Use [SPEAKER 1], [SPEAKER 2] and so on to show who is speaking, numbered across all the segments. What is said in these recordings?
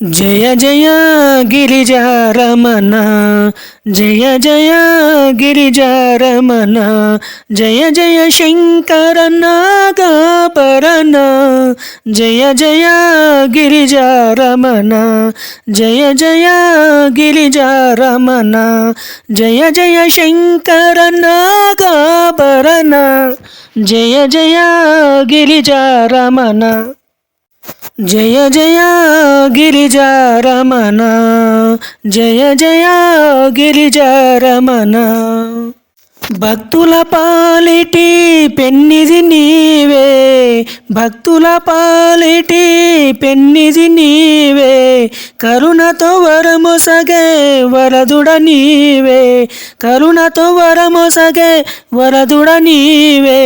[SPEAKER 1] జయ జయ గిరిజారమణ జయ జయ గిరిజారమణ జయ జయ శంకర నాగాభరణ జయ జయ గిరిజారమణ జయ జయ గిరిజారమణ జయ జయ శంకర నాగాభరణ జయ జయ గిరిజారమణ జయ జయ గిరిజారమణ జయ జయ గిరిజారమణ. భక్తుల పాలిటి పెన్నిది నీవే భక్తుల పాలిటి పెన్నిది నీవే కరుణతో వరము సగే వరదుడ నీవే కరుణతో వరము సగే వరదుడ నీవే.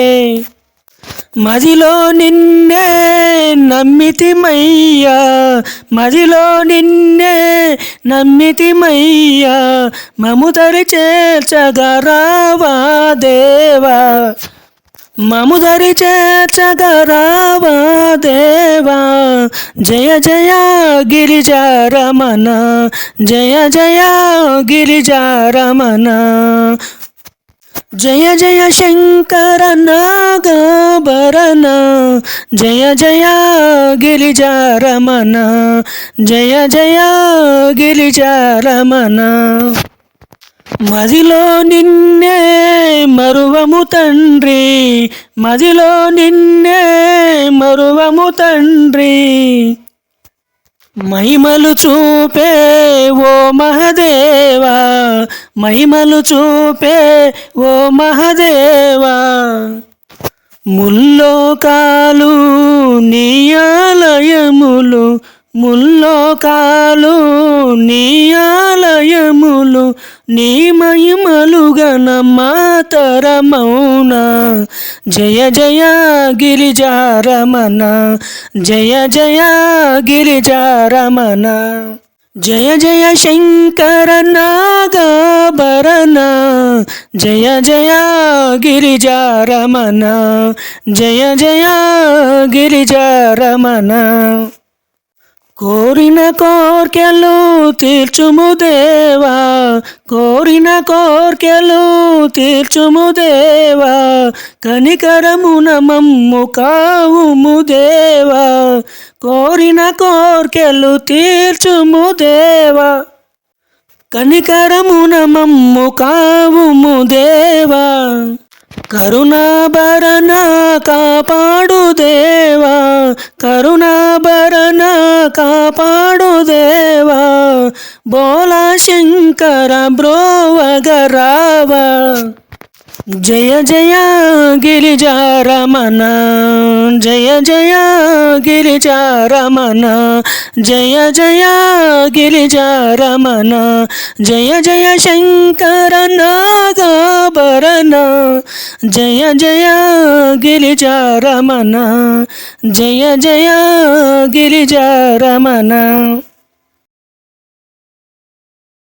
[SPEAKER 1] మదిలో నిన్నే నమ్మితిమయ్యా. మదిలో నిన్నే నమ్మితిమయ్యా. మముదరి చేర్చగరావా దేవా. మముదరి చేర్చగరావా దేవా. జయ జయ గిరిజారమణ. జయ జయ గిరిజారమణ. జయ జయ శంకర నాగాభరణ జయ జయ గిరిజారమణ జయ జయ గిరిజారమణ. మదిలో నిన్నే మరువము తండ్రి మదిలో నిన్నే మరువము తండ్రి. మహిమలు చూపే ఓ మహదే మహిమలు చూపే ఓ మహదేవా. ముల్లోకాలు నీ ఆలయములు ముల్లోకాలు నీ ఆలయములు నీ మహిమలు గణ మాతరమౌన జయ జయ గిరిజారమణ జయ జయ గిరిజారమణ. జయ జయ శంకర నాగాభరణ జయ జయ గిరిజారమణ జయ జయ గిరిజారమణ కోరిన కోర్కెలు తీర్చుము దేవా కోరిన కోర్కెలు తీర్చుము దేవా. కనికరమున మమ్ము కావుము దేవా. కోరిన కోర్కెలు తీర్చుము దేవా. కనికరమున మమ్ము కావుము దేవా. కరుణాభరణ కాపాడు దేవా. కరుణాభరణ కాపాడు దేవా. బోలా శంకర బ్రోవగరావా జయ జయ గిరిజారమణ జయ జయ గిరిజారమణ జయ జయ గిరిజారమణ జయ జయ శంకర నాగాభరణ జయ జయ గిరిజారమణ జయ జయ గిరిజారమణ